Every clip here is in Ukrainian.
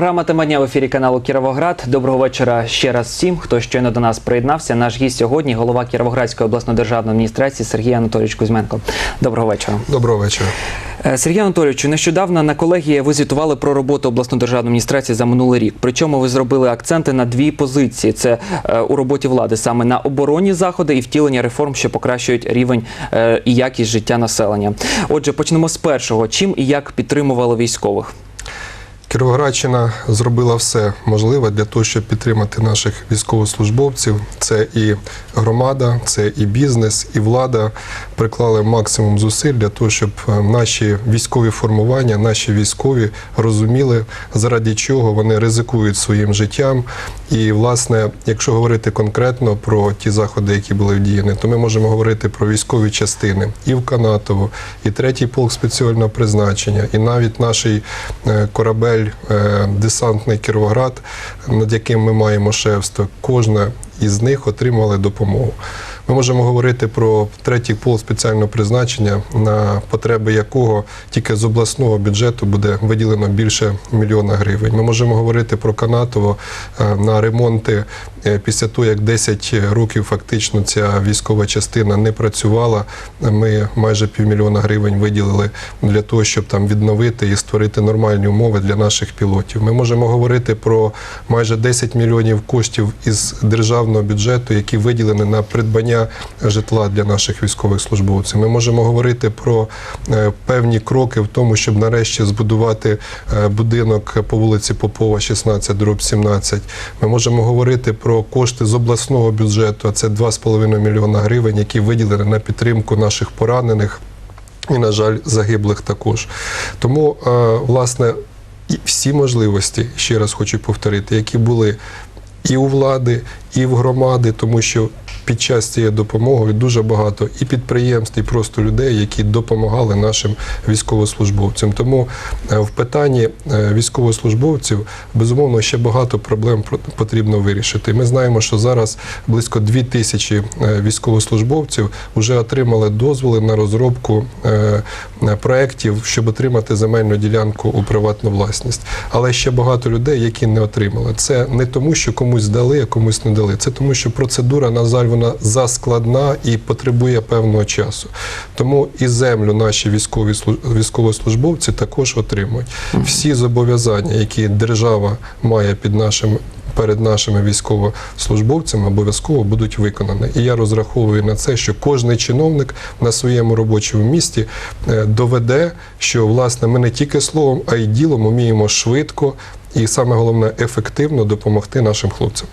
Програма «Тема дня» в ефірі каналу Кіровоград. Доброго вечора ще раз всім, хто щойно до нас приєднався. Наш гість сьогодні голова Кіровоградської обласної державної адміністрації Сергій Анатолійович Кузьменко. Доброго вечора. Доброго вечора. Е, Сергій Анатолійовичу, нещодавно на колегії ви звітували про роботу обласної державної адміністрації за минулий рік. Причому ви зробили акценти на дві позиції: це е, у роботі влади саме на оборонні заходи і втілення реформ, що покращують рівень е, і якість життя населення. Отже, почнемо з першого: чим і як підтримували військових? Кіровоградщина зробила все можливе для того, щоб підтримати наших військовослужбовців. Це і громада, це і бізнес, і влада приклали максимум зусиль для того, щоб е, наші військові формування, наші військові розуміли, заради чого вони ризикують своїм життям. І, власне, якщо говорити конкретно про ті заходи, які були вдіяні, то ми можемо говорити про військові частини і в Канатово, і третій полк спеціального призначення, і навіть наш е, корабель е, десантний Кіровоград, над яким ми маємо шефство. Кожна із них отримала допомогу. Ми можемо говорити про третій пол спеціального призначення, на потреби якого тільки з обласного бюджету буде виділено більше мільйона гривень. Ми можемо говорити про Канатово е, на ремонти після того, як 10 років фактично ця військова частина не працювала. Ми майже півмільйона гривень виділили для того, щоб там відновити і створити нормальні умови для наших пілотів. Ми можемо говорити про майже 10 мільйонів коштів із державного бюджету, які виділені на придбання житла для наших військових службовців. Ми можемо говорити про е, певні кроки в тому, щоб нарешті збудувати е, будинок по вулиці Попова, 16, дроб 17. Ми можемо говорити про кошти з обласного бюджету, а це 2,5 мільйона гривень, які виділені на підтримку наших поранених. І, на жаль, загиблих також. Тому, е, власне, всі можливості, ще раз хочу повторити, які були і у влади, і в громади, тому що під час цієї допомоги дуже багато і підприємств, і просто людей, які допомагали нашим військовослужбовцям. Тому е, в питанні е, військовослужбовців безумовно ще багато проблем про- потрібно вирішити. Ми знаємо, що зараз близько 2 тисячі е, військовослужбовців вже отримали дозволи на розробку проєктів, щоб отримати земельну ділянку у приватну власність. Але ще багато людей, які не отримали. Це не тому, що комусь дали, а комусь не дали. Це тому, що процедура, на жаль, заскладна і потребує певного часу. Тому і землю наші військові слу- військовослужбовці також отримують. Всі зобов'язання, які держава має під нашим. Перед нашими військовослужбовцями обов'язково будуть виконані. І я розраховую на це, що кожний чиновник на своєму робочому місці е, доведе, що власне ми не тільки словом, а й ділом уміємо швидко і саме головне ефективно допомогти нашим хлопцям.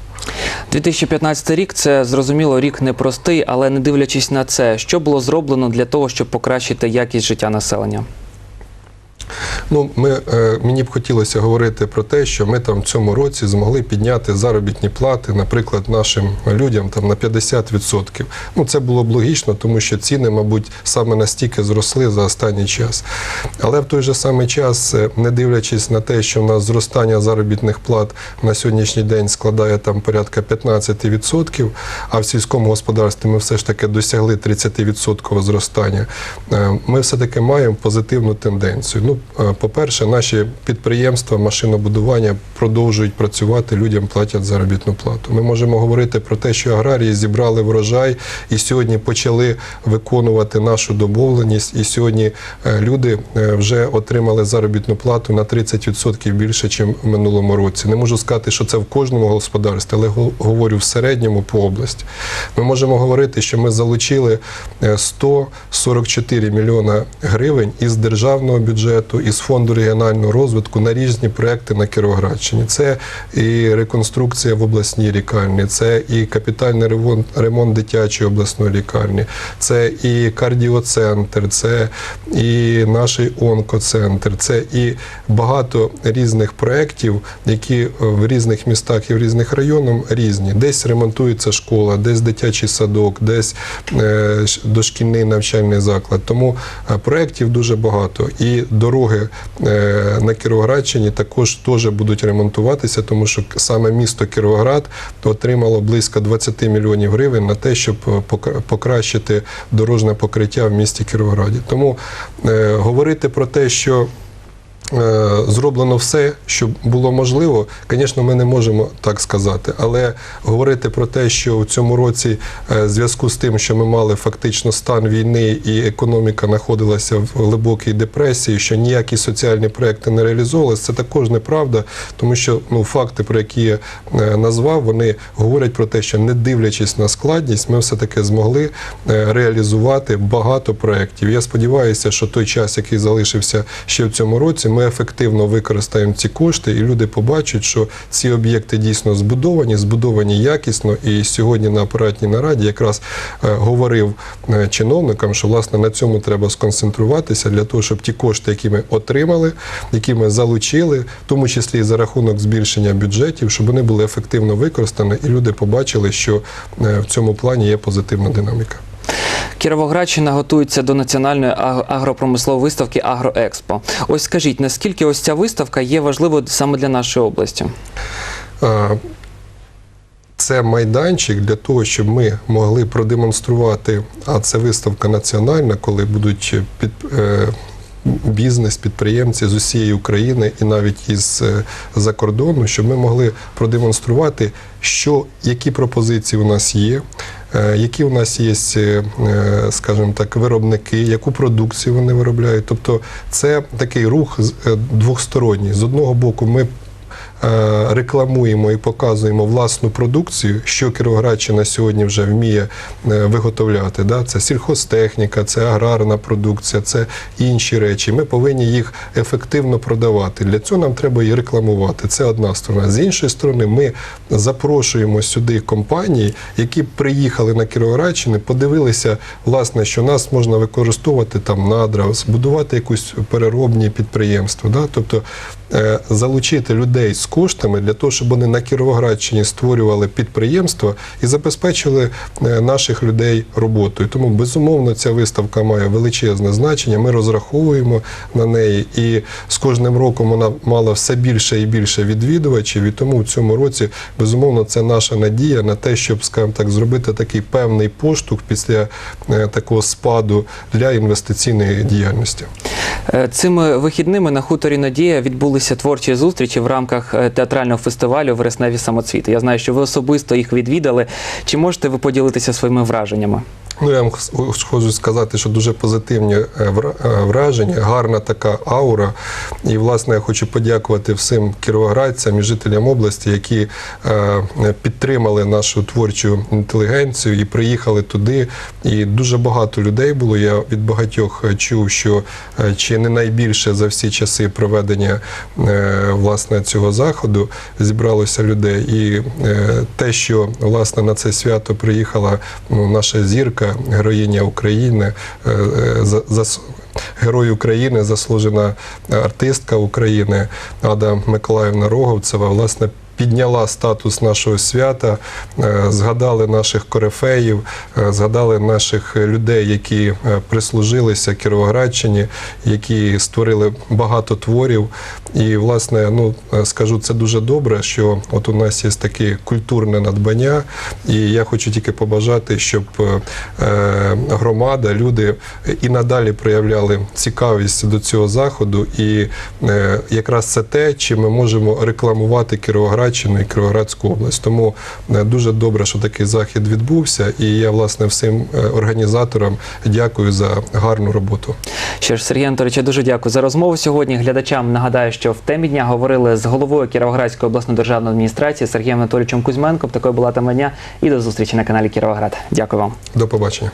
2015 рік це зрозуміло рік непростий, але не дивлячись на це, що було зроблено для того, щоб покращити якість життя населення? Ну, ми, е, мені б хотілося говорити про те, що ми там в цьому році змогли підняти заробітні плати, наприклад, нашим людям там на 50%. Ну, це було б логічно, тому що ціни, мабуть, саме настільки зросли за останній час. Але в той же самий час, е, не дивлячись на те, що в нас зростання заробітних плат на сьогоднішній день складає там порядка 15%, а в сільському господарстві ми все ж таки досягли 30% зростання, е, ми все-таки маємо позитивну тенденцію. Ну, по-перше, наші підприємства машинобудування продовжують працювати, людям платять заробітну плату. Ми можемо говорити про те, що аграрії зібрали врожай і сьогодні почали виконувати нашу домовленість. І сьогодні е, люди е, вже отримали заробітну плату на 30% більше, ніж в минулому році. Не можу сказати, що це в кожному господарстві, але говорю в середньому по області. Ми можемо говорити, що ми залучили е, 144 мільйона гривень із державного бюджету, із фонду регіонального розвитку на різні проекти на Кіровоградщині. Це і реконструкція в обласній лікарні, це і капітальний ремонт, ремонт дитячої обласної лікарні, це і кардіоцентр, це і наш онкоцентр, це і багато різних проєктів, які в різних містах і в різних районах різні. Десь ремонтується школа, десь дитячий садок, десь е, дошкільний навчальний заклад. Тому е, проєктів дуже багато. І дороги на Кіровоградщині також теж будуть ремонтуватися, тому що саме місто Кіровоград отримало близько 20 мільйонів гривень на те, щоб е, покращити дорожне покриття в місті Кіровограді. Тому е, говорити про те, що е, зроблено все, що було можливо. Звісно, ми не можемо так сказати. Але говорити про те, що в цьому році, е, в зв'язку з тим, що ми мали фактично стан війни і економіка знаходилася в глибокій депресії, що ніякі соціальні проекти не реалізовувалися, це також неправда, тому що ну, факти, про які я е, назвав, вони говорять про те, що не дивлячись на складність, ми все-таки змогли е, реалізувати багато проєктів. Я сподіваюся, що той час, який залишився ще в цьому році, ми ефективно використаємо ці кошти, і люди побачать, що ці об'єкти дійсно збудовані, збудовані якісно. І сьогодні на апаратній нараді якраз е, говорив е, чиновникам, що власне на цьому треба сконцентруватися для того, щоб ті кошти, які ми отримали, які ми залучили, в тому числі і за рахунок збільшення бюджетів, щоб вони були ефективно використані, і люди побачили, що е, в цьому плані є позитивна динаміка. Кіровоградщина готується до національної агропромислової виставки Агроекспо. Ось скажіть, наскільки ось ця виставка є важливою саме для нашої області? Е, Це майданчик для того, щоб ми могли продемонструвати, а це виставка національна, коли будуть під, е, бізнес, підприємці з усієї України і навіть із е, за щоб ми могли продемонструвати, що, які пропозиції у нас є. Е, Які у нас є, е, скажімо так, виробники, яку продукцію вони виробляють. Тобто це такий рух е, двохсторонній. З одного боку, ми рекламуємо і показуємо власну продукцію, що Кіровоградщина сьогодні вже вміє е, виготовляти. Да? Це сільхозтехніка, це аграрна продукція, це інші речі. Ми повинні їх ефективно продавати. Для цього нам треба і рекламувати. Це одна сторона. З іншої сторони, ми запрошуємо сюди компанії, які приїхали на Кіровоградщину, подивилися, власне, що нас можна використовувати там надра, збудувати якусь переробні підприємства. Да? Тобто е, залучити людей з коштами для того, щоб вони на Кіровоградщині створювали підприємства і забезпечили е, наших людей роботою. Тому безумовно ця виставка має величезне значення. Ми розраховуємо на неї, і з кожним роком вона мала все більше і більше відвідувачів. І тому в цьому році безумовно це наша надія на те, щоб, скажімо так, зробити такий певний поштовх після е, такого спаду для інвестиційної діяльності. Е, Цими вихідними на хуторі Надія відбулися творчі зустрічі в рамках театрального фестивалю Вересневі самоцвіти. Я знаю, що ви особисто їх відвідали. Чи можете ви поділитися своїми враженнями? Ну, я вам хочу сказати, що дуже позитивні е, е, враження, гарна така аура. І, власне, я хочу подякувати всім кіровоградцям і жителям області, які е, підтримали нашу творчу інтелігенцію і приїхали туди. І дуже багато людей було. Я від багатьох е, чув, що е, чи не найбільше за всі часи проведення е, власне цього заходу зібралося людей. І е, те, що власне на це свято приїхала ну, наша зірка, героїня України, е, е, Герой України, заслужена артистка України Ада Миколаївна Роговцева, власне. Підняла статус нашого свята, е, згадали наших корифеїв, е, згадали наших людей, які е, прислужилися Кіровоградщині, які створили багато творів. І, власне, ну скажу, це дуже добре, що от у нас є таке культурне надбання, і я хочу тільки побажати, щоб громада, люди і надалі проявляли цікавість до цього заходу. І якраз це те, чим ми можемо рекламувати Кіровоградщину і Кіровоградську область. Тому е, дуже добре, що такий захід відбувся. І я власне всім е, організаторам дякую за гарну роботу. Що ж, Сергій Анатолійович, я дуже дякую за розмову сьогодні. Глядачам нагадаю, що в темі дня говорили з головою Кіровоградської обласної державної адміністрації Сергієм Анатолійовичем Кузьменком. Такою була тема дня. І до зустрічі на каналі Кіровоград. Дякую вам. До побачення.